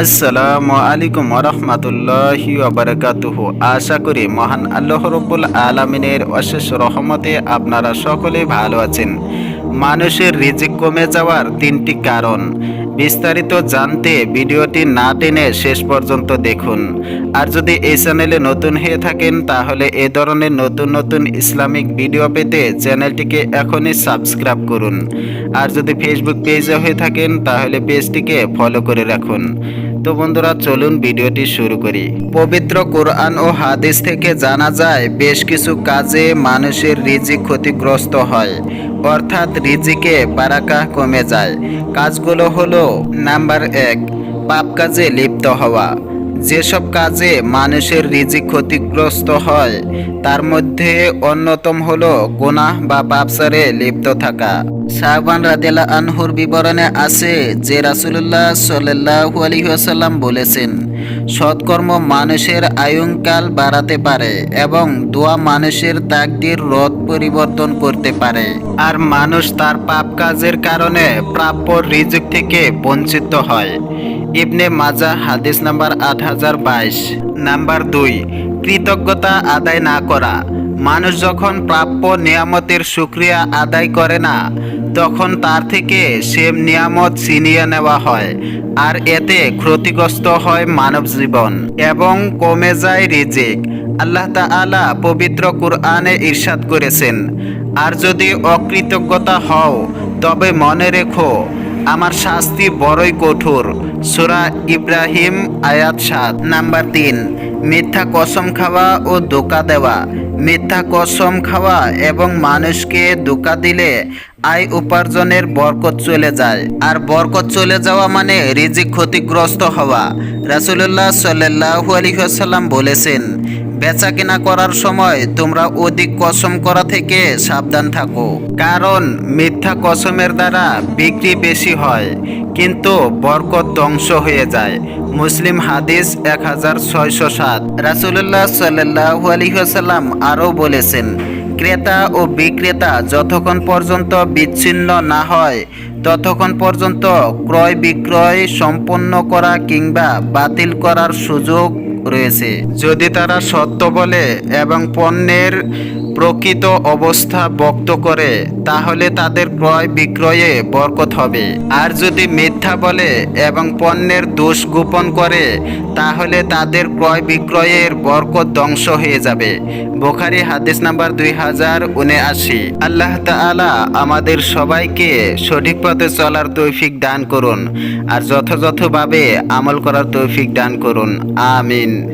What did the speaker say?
আসসালামু আলাইকুম রহমতুল্লাহি ওবরাকাতুহ আশা করি মহান আল্লাহ রব্বুল আলমিনের অশেষ রহমতে আপনারা সকলে ভালো আছেন। মানুষের রিজিক কমে যাওয়ার তিনটি কারণ। বিস্তারিত জানতে ভিডিওটি না টেনে শেষ পর্যন্ত দেখুন। আর যদি এই চ্যানেলে নতুন হয়ে থাকেন, তাহলে এ ধরনের নতুন নতুন ইসলামিক ভিডিও পেতে চ্যানেলটিকে এখনই সাবস্ক্রাইব করুন। আর যদি ফেসবুক পেজে হয়ে থাকেন, তাহলে পেজটিকে ফলো করে রাখুন। তো বন্ধুরা, চলুন ভিডিওটি শুরু করি। পবিত্র কোরআন ও হাদিস থেকে জানা যায়, বেশ কিছু কাজে মানুষের রিজিক ক্ষতিগ্রস্ত হয়। অর্থাৎ রিজিকে বারাকা কমে যায়। কাজগুলো হলো, নাম্বার এক, পাপ কাজে লিপ্ত হওয়া। যেসব কাজে মানুষের রিজিক ক্ষতিগ্রস্ত হয়, তার মধ্যে অন্যতম হলো গোনাহ বা পাপসারে লিপ্ত থাকা। শাহবান রাদিয়াল্লাহ আনহুর বিবরণে আছে যে রাসূলুল্লাহ সাল্লাল্লাহু আলাইহি ওয়াসাল্লাম বলেছেন সৎকর্ম মানুষের আয়ুংকাল বাড়াতে পারে এবং দোয়া মানুষের তাকদির রদ পরিবর্তন করতে পারে। আর মানুষ তার পাপ কাজের কারণে প্রাপ্য রিজিক থেকে বঞ্চিত হয়। ইবনে মাজা হাদিস নাম্বার আট হাজার বাইশ। নাম্বার দুই, কৃতজ্ঞতা আদায় না করা। মানুষ যখন প্রাপ্য নিয়ামতের সুক্রিয়া আদায় করে না তখন তার থেকে সেম নিয়ামত ছিনিয়ে নেওয়া হয়, আর এতে ক্ষতিগ্রস্ত হয় মানব জীবন এবং কমে যায় রিজিক। আল্লাহ তাআলা পবিত্র কুরআনে ইরশাদ করেছেন, আর যদি অকৃতজ্ঞতা হও, তবে মনে রেখো, আমার শাস্তি বড়ই কঠোর। সুরা ইব্রাহিম আয়াত সাত, নাম্বার তিন, মিথ্যা কসম খাওয়া ও ধোকা দেওয়া। মিথ্যা কসম খাওয়া এবং মানুষকে ধোকা দিলে আয় উপার্জনের বরকত চলে যায়। আর বরকত চলে যাওয়া মানে রিজিক ক্ষতিগ্রস্ত হওয়া। রাসুলুল্লাহ সাল্লাহ আলহিহাসাল্লাম বলেছেন বেচা কেনা করার সময় তোমরা অধিক কসম করা থেকে সাবধান থাকো। কারণ মিথ্যা কসমের দ্বারা বিক্রি বেশি হয়, কিন্তু বরকত ধ্বংস হয়ে যায়। মুসলিম হাদিস এক হাজার ছয়শো সাত। রাসুল্লাহ সাল্লাহু আলহিহাসাল্লাম আরও বলেছেন, ক্রেতা ও বিক্রেতা যতক্ষণ পর্যন্ত বিচ্ছিন্ন না হয়, ততক্ষণ পর্যন্ত ক্রয় বিক্রয় সম্পন্ন করা কিংবা বাতিল করার সুযোগ রয়েছে। যদি তারা সত্য বলে এবং পণ্যের প্রকৃত অবস্থা ব্যক্ত করে, তাহলে তাদের ক্রয় বিক্রয়ে বরকত হবে। আর যদি মিথ্যা বলে এবং পণ্যের দোষ গোপন করে, তাহলে তাদের ক্রয় বিক্রয়ের বরকত ধ্বংস হয়ে যাবে। বোখারি হাদিস নাম্বার দুই হাজার উনআশি। আল্লাহ তাআলা আমাদের সবাইকে সঠিক পথে চলার তৌফিক দান করুন, আর যথাযথভাবে আমল করার তৌফিক দান করুন। আমিন।